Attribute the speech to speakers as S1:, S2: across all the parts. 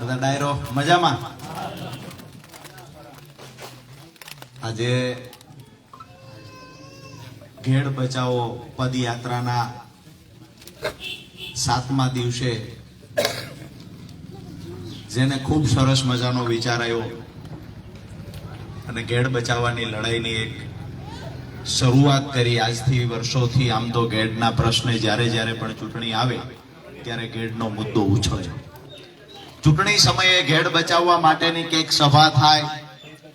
S1: બધા ડાયરો, મજામાં? આજે ઘેડ બચાવો પદયાત્રાના સાતમા દિવસે. જેને ખૂબ સરસ મજાનો વિચાર આવ્યો. અને ઘેડ બચાવવાની લડાઈની એક શરૂઆત કરી આજથી વર્ષોથી આમ તો ઘેડના પ્રશ્ને જ્યારે જ્યારે પણ ચૂંટણી આવે, ત્યારે ઘેડનો મુદ્દો ઉછળે. ચૂંટણી સમયે ઘેડ બચાવવા માટેની કંઈક સભા થાય,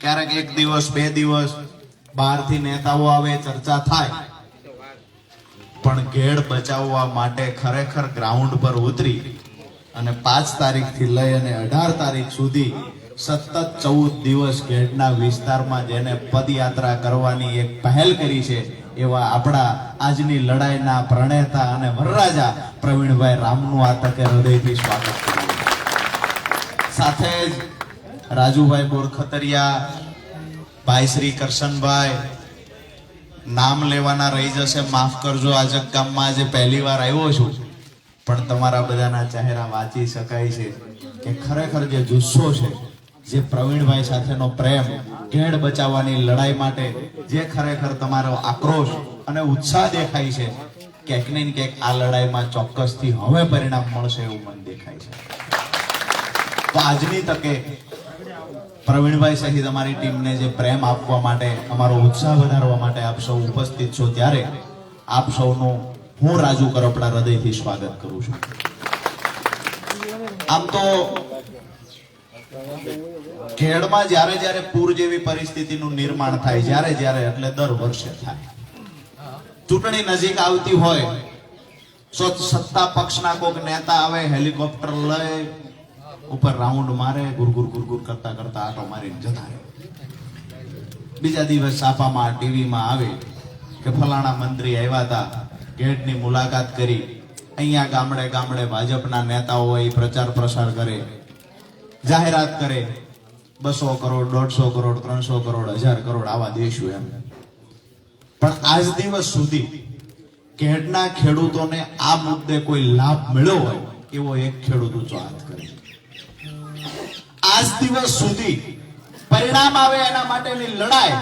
S1: ક્યારેક એક દિવસ, બે દિવસ, બહારથી નેતાઓ આવે, ચર્ચા થાય. પણ ઘેડ બચાવવા માટે ખરેખર ગ્રાઉન્ડ પર ઉતરી અને પાંચ તારીખથી લઈ અને અઢાર તારીખ સુધી સતત ચૌદ દિવસ ઘેડના વિસ્તારમાં જેને પદયાત્રા કરવાની એક પહેલ કરી છે, એવા આપણા આજની લડાઈના પ્રણેતા અને વરરાજા પ્રવીણભાઈ રામનું આ તકે હૃદયથી સ્વાગત સાથે જ રાજુભાઈ બોરખતરિયા, ભાઈ શ્રી કરશનભાઈ, નામ લેવાના રહી જશે, માફ કરજો આજક ગામમાં આજે પહેલી વાર આવ્યો છું. પણ તમારા બધાના ચહેરા વાંચી શકાય છે કે ખરેખર જે જુસ્સો છે, જે પ્રવીણભાઈ સાથેનો પ્રેમ ઘેડ બચાવવાની લડાઈ માટે જે ખરેખર તમારો આક્રોશ અને ઉત્સાહ દેખાય છે, ક્યાંક ને ક્યાંક આ લડાઈમાં ચોક્કસથી હવે પરિણામ મળશે એવું મને દેખાય છે. તો આજની તકે પ્રવીણભાઈ સહિત અમારી ટીમને જે પ્રેમ આપવા માટે, અમારો ઉત્સાહ વધારવા માટે આપ સૌ ઉપસ્થિત છો ત્યારે આપ સૌનું હું રાજુ કરપડા હૃદયથી સ્વાગત કરું છું. આમ તો ખેડમાં જ્યારે જ્યારે પૂર જેવી પરિસ્થિતિનું નિર્માણ થાય, જ્યારે જ્યારે એટલે દર વર્ષે થાય. ચૂંટણી નજીક આવતી હોય સત્તા પક્ષના કોઈક નેતા આવે, હેલિકોપ્ટર લઈ ઉપર રાઉન્ડ મારે ગુરગુર ગુરગુર કરતા કરતા આટો મારીને જતા રહે બીજા દિવસ સાપામાં, ટીવીમાં આવે કે ફલાણા મંત્રી આવ્યા હતા, ગેટની મુલાકાત કરી. અહીંયા ગામડે ગામડે ભાજપના નેતાઓ એ પ્રચાર પ્રસાર કરે, જાહેરાત કરે. બસો કરોડ, દોઢસો કરોડ, ત્રણસો કરોડ, હજાર કરોડ આવા દેશું એમ. પણ આજ દિવસ સુધી કેડના ખેડૂતોને આ મુદ્દે કોઈ લાભ મળ્યો હોય, એવો એક ખેડૂત ઊંચો હાથ કરે આજ દિવસ સુધી પરિણામ આવે એના માટેની લડાઈ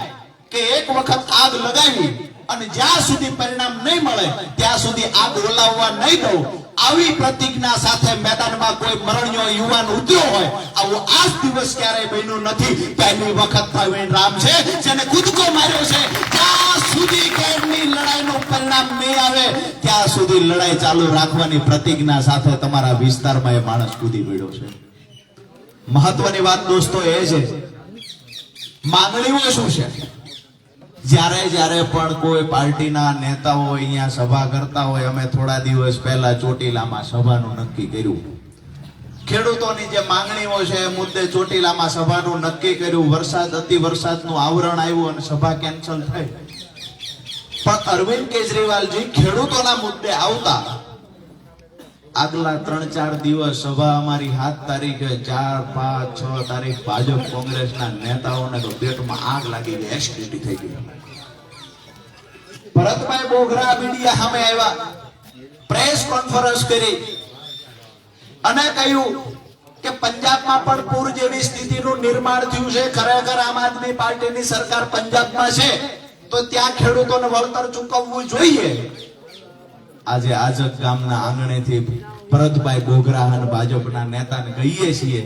S1: કે એક વખત આગ લગાવી અને જ્યાં સુધી પરિણામ નહીં મળે, ત્યાં સુધી આગ ઓલાવવા નહીં દઉં. આવી પ્રતિજ્ઞા સાથે મેદાનમાં કોઈ મરણ્યો યુવાન ઉતર્યો હોય, આવો આજ દિવસ ક્યારેય બન્યું નથી. પહેલી વખત પ્રવીણ રામ છે, જેને કૂદકો માર્યો છે. ત્યાં સુધી કેડની લડાઈનું પરિણામ નહીં આવે, ત્યાં સુધી લડાઈ ચાલુ રાખવાની પ્રતિજ્ઞા સાથે તમારા વિસ્તારમાં એ માણસ કૂદી પડ્યો છે. મહત્વની વાત દોસ્તો એ છે, માંગણીઓ શું છે? જ્યારે જ્યારે પણ કોઈ પાર્ટીના નેતાઓ અહીંયા સભા કરતા હોય, અમે થોડા દિવસ પહેલા ચોટીલામાં સભાનું નક્કી કર્યું. ખેડૂતોની જે માંગણીઓ છે, એ મુદ્દે ચોટીલામાં સભાનું નક્કી કર્યું. વરસાદ, અતિ વરસાદનું આવરણ આવ્યું અને સભા કેન્સલ થઈ. પણ અરવિંદ કેજરીવાલજી ખેડૂતોના મુદ્દે આવતા આગલા ત્રણ ચાર દિવસ સભા અમારી સાત તારીખે ચાર, પાંચ, છ તારીખ ભાજપ કોંગ્રેસના નેતાઓને તો પેટમાં આગ લાગી ગઈ એસિડિટી થઈ ગઈ. ભરતભાઈ બોઘરા મીડિયા સામે આવ્યા. પ્રેસ કોન્ફરન્સ કરી. અને કહ્યું કે પંજાબમાં પણ પૂર જેવી સ્થિતિનું નિર્માણ થયું છે. ખરેખર આમ આદમી પાર્ટીની સરકાર પંજાબમાં છે. તો ત્યાં ખેડૂતોને વળતર ચૂકવવું જોઈએ. આજે આજક ગામના આંગણેથી ભરતભાઈ બોગરા અને ભાજપના નેતાને કહીએ છીએ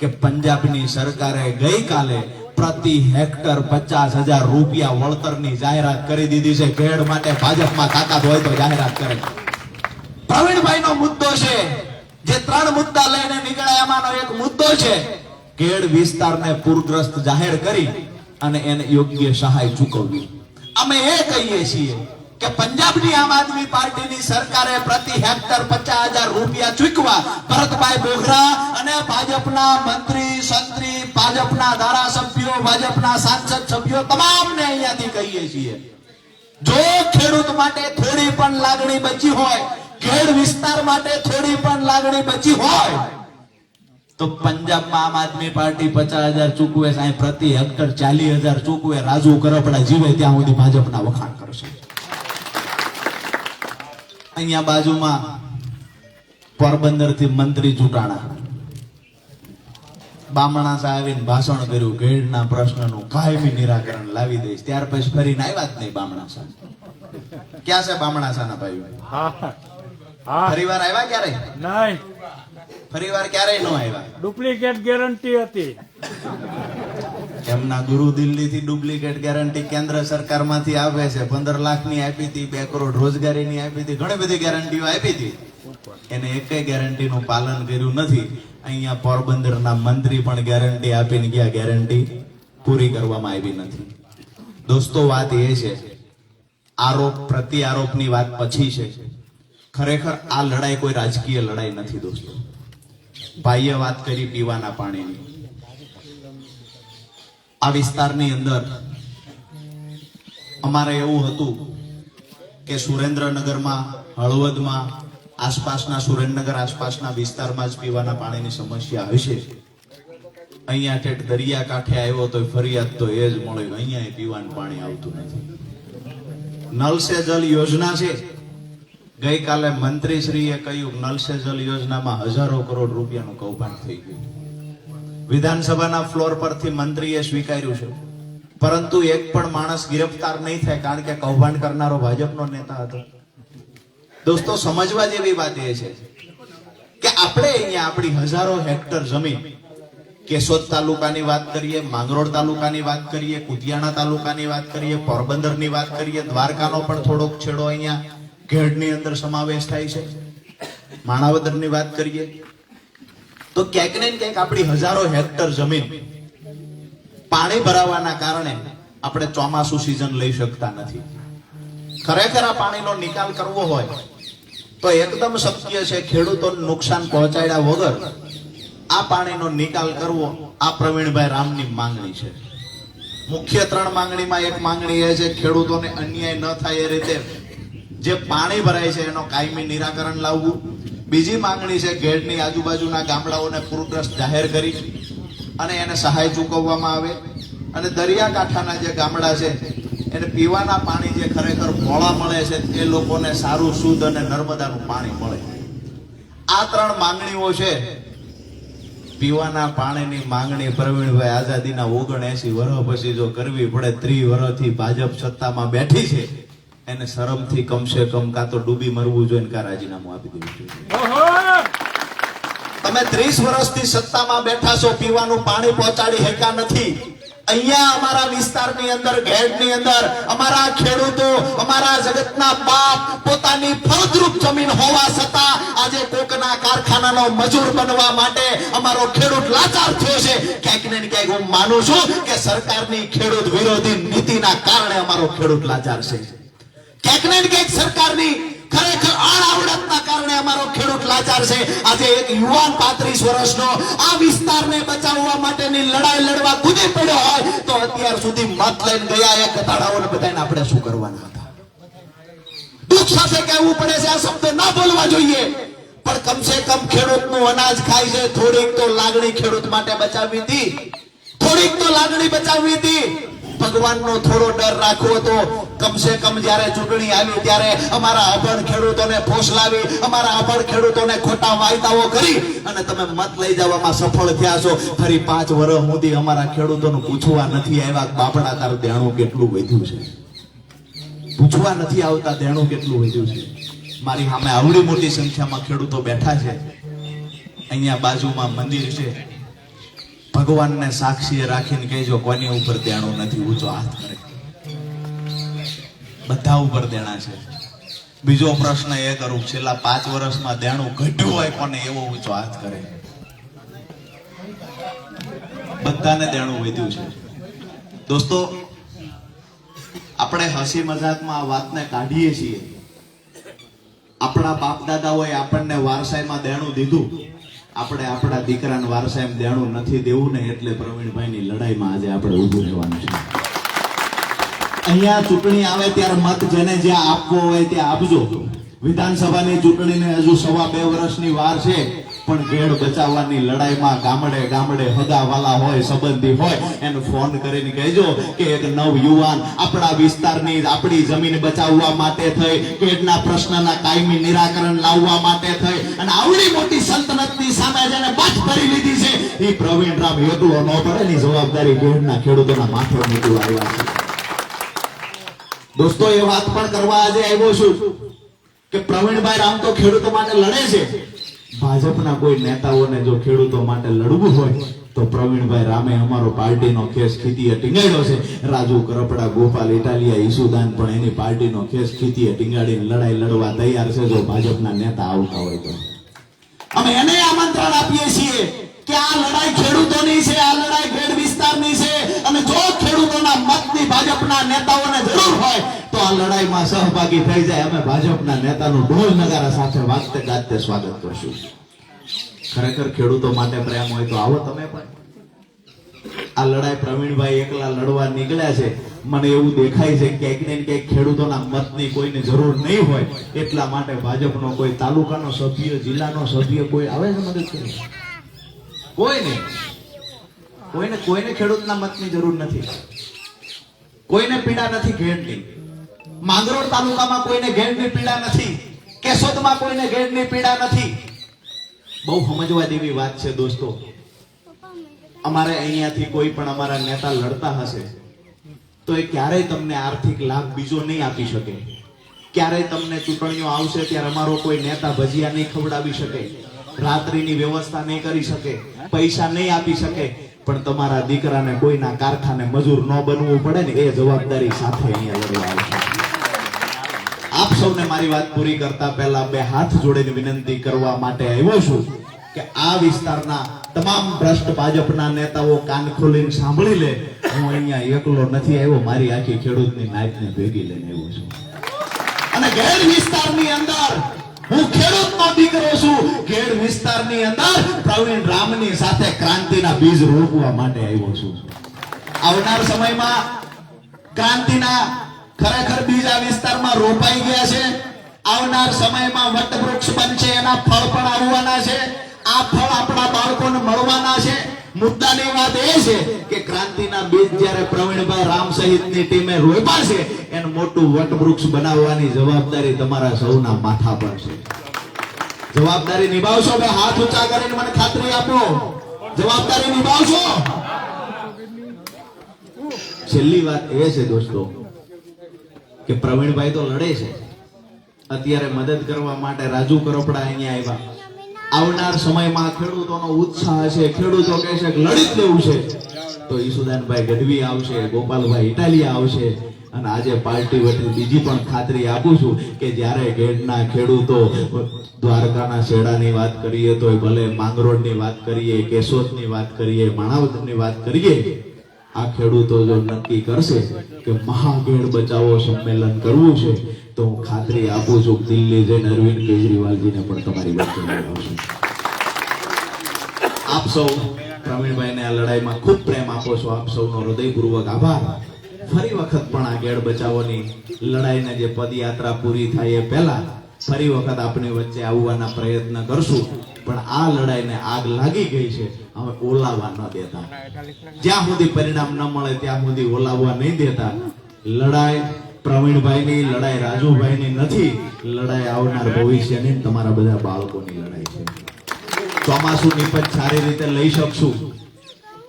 S1: કે પંજાબની સરકારે ગઈકાલે પ્રતિ હેક્ટર પચાસ હજાર રૂપિયા વળતરની જાહેરાત કરી દીધી છે. ઘેડ માટે ભાજપમાં તાકાત હોય તો જાહેરાત કરે. પ્રવીણભાઈનો મુદ્દો છે. જે ત્રણ મુદ્દા લઈને નીકળ્યા એમાંનો એક મુદ્દો છે. કેડ વિસ્તારને પૂરગ્રસ્ત જાહેર કરી અને એને યોગ્ય સહાય ચૂકવવી. અમે એ કહીએ છીએ કે પંજાબની આમ આદમી પાર્ટીની સરકારે પ્રતિ હેક્ટર પચાસ હજાર રૂપિયા ચૂકવા ભરતભાઈ બોઘરા અને ભાજપના મંત્રી, સંત્રી, ભાજપના ધારાસભ્યો, ભાજપના સાંસદ સભ્યો તમામને અહીંયાથી કહીએ છીએ. જો ખેડૂત માટે થોડી પણ લાગણી બચી હોય ખેડ વિસ્તાર માટે થોડી પણ લાગણી બચી હોય, તો પંજાબમાં આમ આદમી પાર્ટી પચાસ હજાર ચૂકવે સાહેબ, પ્રતિ હેક્ટર ચાલીસ હજાર ચૂકવે, રાજુ કરપડા જીવે ત્યાં સુધી ભાજપના વખાણ કરશે. અહીંયા બાજુમાં પોરબંદરથી મંત્રી ચૂંટાણા. બામણા સાહેબ ભાષણ કર્યું ઘેડના પ્રશ્નનું કાયમી નિરાકરણ લાવી દઈશ. ત્યાર પછી ફરીને આવ્યા જ નહીં બામણા સાહેબ. ક્યાં છે બામણા સાના ભાઈઓ?
S2: હા હા.
S1: ફરીવાર આવ્યા ક્યારે?
S2: નહીં.
S1: ફરીવાર ક્યારેય ન આવ્યા?
S2: ડુપ્લિકેટ ગેરંટી હતી.
S1: એમના ગુરુ દિલ્હીથી ડુપ્લિકેટ ગેરંટી કેન્દ્ર સરકારમાંથી આવે છે. પંદર લાખની આપી હતી, બે કરોડ રોજગારીની આપી હતી, ઘણી બધી ગેરંટીઓ આપી હતી. એને એકેય ગેરંટીનું પાલન કર્યું નથી. અહીંયા પોરબંદરના મંત્રી પણ ગેરંટી આપીને ગયા. ગેરંટી પૂરી કરવામાં આવી નથી. દોસ્તો, વાત એ છે, આરોપ પ્રતિ આરોપની વાત પછી છે. ખરેખર આ લડાઈ કોઈ રાજકીય લડાઈ નથી દોસ્તો. ભાઈએ વાત કરી પીવાના પાણીની. આ વિસ્તારની અંદર અમારે એવું હતું કે સુરેન્દ્રનગરમાં, હળવદમાં, આસપાસના સુરેન્દ્રનગર આસપાસના વિસ્તારમાં જ પીવાના પાણીની સમસ્યા હશે અહીંયા ઠેઠ દરિયા કાંઠે આવ્યો તો ફરિયાદ તો એ જ મળ્યો અહીંયા પીવાનું પાણી આવતું નથી. નલ સે જલ યોજના છે. ગઈકાલે મંત્રીશ્રીએ કહ્યું નલ સે જલ યોજનામાં હજારો કરોડ રૂપિયાનું કૌભાંડ થઈ ગયું. વિધાનસભાના ફ્લોર પરથી મંત્રીએ સ્વીકાર્યું છે. પરંતુ એક પણ માણસ ગિરફતાર નહીં થાય કારણ કે કૌભાંડ કરનારો ભાજપનો નેતા હતો. દોસ્તો, સમજવા જેવી વાત એ છે કે આપણે અહીંયા આપણી હજારો હેક્ટર જમીન કેશોદ તાલુકાની વાત કરીએ, માંગરોળ તાલુકાની વાત કરીએ, કુતિયાણા તાલુકાની વાત કરીએ, પોરબંદરની વાત કરીએ, દ્વારકાનો પણ થોડોક છેડો અહીંયા ઘેડની અંદર સમાવેશ થાય છે. માણાવદરની વાત કરીએ તો ક્યાંક ને ક્યાંક આપણી હજારો હેક્ટર જમીન પાણી ભરાવાના કારણે આપણે ચોમાસું સિઝન લઈ શકતા નથી. ખરેખર આ પાણીનો નિકાલ કરવો હોય તો એકદમ શક્ય છે, ખેડૂતોને નુકસાન પહોંચાડ્યા વગર આ પાણીનો નિકાલ કરવો આ પ્રવીણભાઈ રામની માંગણી છે. મુખ્ય ત્રણ માંગણીમાં એક માંગણી એ છે, ખેડૂતોને અન્યાય ન થાય એ રીતે જે પાણી ભરાય છે એનો કાયમી નિરાકરણ લાવવું. બીજી માંગણી છે ગેટની આજુબાજુના ગામડાઓને પૂરગ્રસ્ત જાહેર કરી અને એને સહાય ચૂકવવામાં આવે. અને દરિયાકાંઠાના જે ગામડા છે, એને પીવાના પાણી જે ખરેખર મોળા મળે છે એ લોકોને સારું, શુદ્ધ અને નર્મદાનું પાણી મળે. આ ત્રણ માંગણીઓ છે. પીવાના પાણીની માંગણી પ્રવીણભાઈ આઝાદીના ઓગણ એસી વર્ષ પછી જો કરવી પડે, ત્રી વર્ષથી ભાજપ સત્તામાં બેઠી છે. એને શરમથી કમસે કમ કાં તો ડૂબી મરવું જોઈએ કાં રાજીનામું આપી દેવું જોઈએ. તમે ત્રીસ વર્ષથી સત્તામાં બેઠા છો પીવાનું પાણી પહોંચાડી શક્યા નથી. અહીંયા અમારા વિસ્તારની અંદર ઘેડની અંદર અમારા ખેડૂતો અમારા જગતના બાપ પોતાની ફળદ્રુપ જમીન હોવા છતાં આજે કોકના કારખાનાનો મજૂર બનવા માટે અમારો ખેડૂત લાચાર થયો છે. ક્યાંક ને ક્યાંક હું માનું છું કે સરકારની ખેડૂત વિરોધી નીતિના કારણે અમારો ખેડૂત લાચાર છે. ક્યાંક ને ક્યાંક સરકારની ખરેખર અણાવડતના કારણે અમારો ખેડૂત લાચાર છે. આજે એક યુવાન પાંત્રીસ વર્ષનો આ વિસ્તારને બચાવવા માટેની લડાઈ લડવા કૂદી પડ્યો હોય તો અત્યાર સુધી મત લઈને ગયા એક કતાડાઓને બધાને આપણે શું કરવાના હતા? દુઃખ સાથે કહેવું પડે છે, આ શબ્દ ના બોલવા જોઈએ. પણ કમસે કમ ખેડૂતનું અનાજ ખાય છે. થોડીક તો લાગણી ખેડૂત માટે બચાવી હતી. થોડીક તો લાગણી બચાવી હતી. ભગવાનનો થોડો ડર રાખવો તો કમસે કમ જ્યારે ચૂંટણી આવી ત્યારે અમારા અભણ ખેડૂતોને ફોસલાવી, અમારા અભણ ખેડૂતોને ખોટા વાયદાઓ કરી અને તમે મત લઈ જવામાં સફળ થયા છો. ફરી પાંચ વર્ષ સુધી અમારા ખેડૂતોનું પૂછવા નથી આવ્યા બાપડા, તારું દેણું કેટલું વધ્યું છે? પૂછવા નથી આવતા દેણું કેટલું વધ્યું છે? મારી સામે આવડી મોટી સંખ્યામાં ખેડૂતો બેઠા છે. અહીંયા બાજુમાં મંદિર છે. ભગવાનને સાક્ષી રાખીને કહેજો, કોની ઉપર દેણું નથી? ઊંચો હાથ કરે. બધા ઉપર દેણા છે. બીજો પ્રશ્ન એ કરું, છેલ્લા પાંચ વર્ષમાં દેણું ઘટ્યું હોય કોને? એવો ઊંચો હાથ કરે. બધાને દેણું વધ્યું છે. દોસ્તો, આપણે હસી મજાકમાં આ વાતને કાઢીએ છીએ. આપણા બાપ દાદાઓએ આપણને વારસાઈમાં દેણું દીધું. આપણે આપણા દીકરાને વારસાઈમાં દેણું નથી દેવું ને એટલે પ્રવીણભાઈની લડાઈમાં આજે આપણે ઊભું રહેવાનું છે. અહીંયા ચૂંટણી આવે ત્યારે મત જેને જ્યાં આપવો હોય ત્યાં આપજો. વિધાનસભાની ચૂંટણીને હજુ સવા બે વર્ષની વાર છે. પણ ભેડ બચાવવાની લડાઈમાં ગામડે ગામડે હદાવાલા હોય, સંબંધી હોય, એને ફોન કરીને કહેજો કે એક નવ યુવાન આપણા વિસ્તારની આપણી જમીન બચાવવા માટે થઈ ઘેડના પ્રશ્નના કાયમી નિરાકરણ લાવવા માટે થઈ, અને આવડી મોટી સલ્તનતની સામે જેને બાથ કરી લીધી છે. એ પ્રવીણ રામ ન પડે જવાબદારી ઘેડના ખેડૂતોના માથે મૂકી આવ્યા છે. દોસ્તો, એ વાત પણ કરવા આજે આવ્યો છું કે પ્રવીણભાઈ રામ તો ખેડૂતો માટે લડે છે. ભાજપના કોઈ નેતાઓને જો ખેડૂતો માટે લડવું હોય, તો પ્રવીણભાઈ રામે અમારો પાર્ટીનો કેસ ખીતીએ ટીંગાડ્યો છે. રાજુ કરપડા, ગોપાલ ઇટાલિયા, ઈસુદાન પણ એની પાર્ટીનો કેસ ખીતીએ ટીંગાડીને લડાઈ લડવા તૈયાર છે જો ભાજપના નેતા આવતા હોય તો. અમે એને આમંત્રણ આપીએ છીએ કે આ લડાઈ ખેડૂતોની છે, આ લડાઈ ખેડ વિસ્તારની છે અને જો ખેડૂતોના મતની ભાજપના નેતાઓને જરૂર હોય આ લડાઈમાં સહભાગી થઈ જાય, અમે ભાજપના નેતાનું ઢોલ નગારા સાથે વાગતે ગાજતે સ્વાગત કરશું. ખરેખર ખેડૂતો માટે પ્રેમ હોય તો આવો તમે પણ. આ લડાઈ પ્રવીણભાઈ એકલા લડવા નીકળ્યા છે. મને એવું દેખાય છે ક્યાંક ને ક્યાંક ખેડૂતોના મતની કોઈને જરૂર નહીં હોય, એટલા માટે ભાજપનો કોઈ તાલુકાનો સભ્ય, જિલ્લાનો સભ્ય કોઈ આવે છે મદદ કરી? કોઈ નહીં કોઈને કોઈને ખેડૂતના મતની જરૂર નથી. કોઈને પીડા નથી ઘેડની માંગરોળ તાલુકામાં કોઈને ઘેડની પીડા નથી, કેશોદમાં કોઈને ઘેડની પીડા નથી. બહુ સમજવા જેવી વાત છે દોસ્તો. અમારે અહીંયાથી કોઈ પણ અમારા નેતા લડતા હશે, તો એ ક્યારેય તમને આર્થિક લાભ બીજો નહીં આપી શકે. ક્યારેય તમને ચૂંટણીઓ આવશે ત્યારે અમારો કોઈ નેતા ભજીયા નહીં ખવડાવી શકે, રાત્રિની વ્યવસ્થા નહીં કરી શકે, પૈસા નહીં આપી શકે. પણ તમારા દીકરાને કોઈના કારખાને મજૂર ન બનવું પડે ને એ જવાબદારી સાથે અહીંયા લડવા આવશે. આપ સૌને મારી વાત પૂરી કરતા પહેલા બે હાથ જોડીને વિનંતી કરવા માટે આવ્યો છું કે આ વિસ્તારના તમામ ભ્રષ્ટ ભાજપના નેતાઓ કાન ખોલીને સાંભળી લે. હું અહીંયા એકલો નથી આવ્યો, મારી આખી ખેડૂતની નાયકને ભેગી લઈને આવ્યો છું. અને ઘેડ વિસ્તારની અંદર હું ખેડૂતનો દીકરો છું. ઘેડ વિસ્તારની અંદર પ્રવીણ રામની સાથે ક્રાંતિના બીજ રોપવા માટે આવ્યો છું. આવનાર સમયમાં ક્રાંતિના ખરેખર બીજ આ વિસ્તારમાં રોપાઈ ગયા છે. આવનાર સમયમાં વટવૃક્ષ બનશે, એના ફળ પણ આવવાના છે. આ ફળ આપણા બાળકોને મળવાના છે. મુદ્દાની વાત એ છે કે ક્રાંતિના બીજ જ્યારે પ્રવીણભાઈ રામ સહિતની ટીમે રોપાશે એનું મોટું વટવૃક્ષ બનાવવાની જવાબદારી તમારા સૌના માથા પર છે. જવાબદારી નિભાવશો બે, હાથ ઊંચા કરીને મને ખાતરી આપો. જવાબદારી નિભાવશો. છેલ્લી વાત એ છે દોસ્તો કે પ્રવીણભાઈ તો લડે છે. અત્યારે મદદ કરવા માટે રાજુ કરપડા અહીંયા આવ્યા. આવનાર સમયમાં ખેડૂતોનો ઉત્સાહ છે ખેડૂતો કહે છે લડી લેવું છે. તો ઈસુદાનભાઈ ગઢવી આવશે, ગોપાલભાઈ ઇટાલિયા આવશે અને આજે પાર્ટી વતી બીજી પણ ખાતરી આપું છું કે જ્યારે ગેડના ખેડૂતો દ્વારકાના શેડાની વાત કરીએ તો ભલે માંગરોળની વાત કરીએ, કેશોદની વાત કરીએ માણાવદરની વાત કરીએ આ ખેડૂતો જો નક્કી કરશે કે મહાગેડ બચાવો સંમેલન કરવું છે, તો હું ખાતરી આપું છું દિલ્હી જઈને અરવિંદ કેજરીવાલજીને પણ તમારી વચ્ચે બોલાવશું આપ સૌ પ્રવીણભાઈને આ લડાઈમાં ખૂબ પ્રેમ આપો છો. આપ સૌનો હૃદયપૂર્વક આભાર. ફરી વખત પણ આ ગેડ બચાવોની લડાઈને જે પદયાત્રા પૂરી થાય એ પહેલા ફરી વખત આપણી વચ્ચે આવવાના પ્રયત્ન કરશું, પણ આ લડાઈને આગ લાગી ગઈ છે, હવે ઓલાવા ન દેતા. જ્યાં સુધી પરિણામ ન મળે, ત્યાં સુધી ઓલાવવા નહીં દેતા. લડાઈ પ્રવીણભાઈની, લડાઈ રાજુભાઈની નથી, લડાઈ આવનાર ભવિષ્યની તમારા બધા બાળકોની લડાઈ છે. ચોમાસું નિપજ સારી રીતે લઈ શકશું.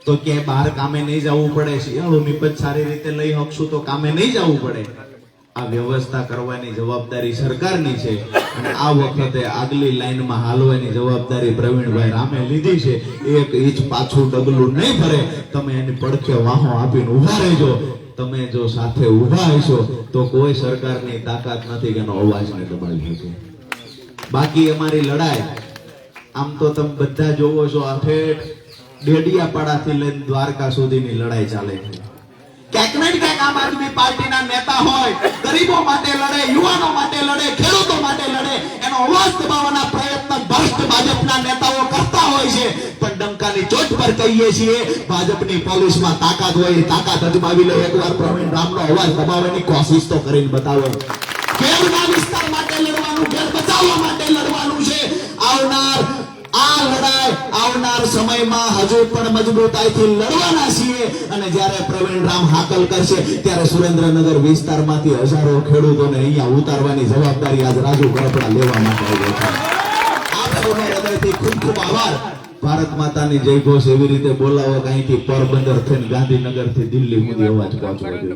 S1: તો કે બહાર કામે નહીં જવું પડે, શિયાળુ નિપજ સારી રીતે લઈ શકશું તો કામે નહીં જવું પડે. આ વ્યવસ્થા કરવાની જવાબદારી સરકારની છે અને આ વખતે આગલી લાઈનમાં હાલવાની જવાબદારી પ્રવીણભાઈ રામે લીધી છે. એક ઇંચ પાછું ડગલું નહીં ભરે. તમે એની પડખે વાહો આપીને ઊભા રહેજો. તમે જો સાથે ઊભા હશો તો કોઈ સરકારની તાકાત નથી કે એનો અવાજને દબાવી શકે બાકી અમારી લડાઈ, આમ તો તમે બધા જોવો છો આ ઠેઠ ડેડિયાપાડાથી લઈને દ્વારકા સુધીની લડાઈ ચાલે છે. નેતાઓ કરતા હોય છે. પણ ડંકાની ચોટ પર કહીએ છીએ, ભાજપની પોલીસમાં તાકાત હોય તાકાત અજમાવી લે. એકવાર દબાવવાની કોશિશ તો કરીને બતાવો. ઘેરના વિસ્તાર માટે આવનાર સમયમાં હજુ પણ મજબૂતાઈથી લડવાના છીએ. અને જ્યારે પ્રવીણ રામ હાકલ કરશે, ત્યારે સુરેન્દ્રનગર વિસ્તારમાંથી હજારો ખેડૂતોને અહીંયા ઉતારવાની જવાબદારી આજ રાજુ ગરપડા લેવા માટે આવ્યો છે. આપ હૃદયથી ખૂબ ખૂબ આભાર. ભારત માતાની જય ઘોષ એવી રીતે બોલાવો અહીંથી પોરબંદર થઈને ગાંધીનગરથી દિલ્હી સુધી અવાજ પહોંચવો જોઈએ.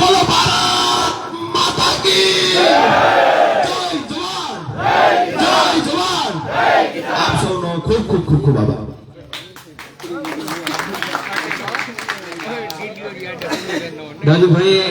S1: બોલો ભારત માતા કી જય જવાન. જય જવાન. આપ સૌનો ખૂબ ખૂબ ખૂબ ખૂબ આભાર
S3: દાદુભાઈએ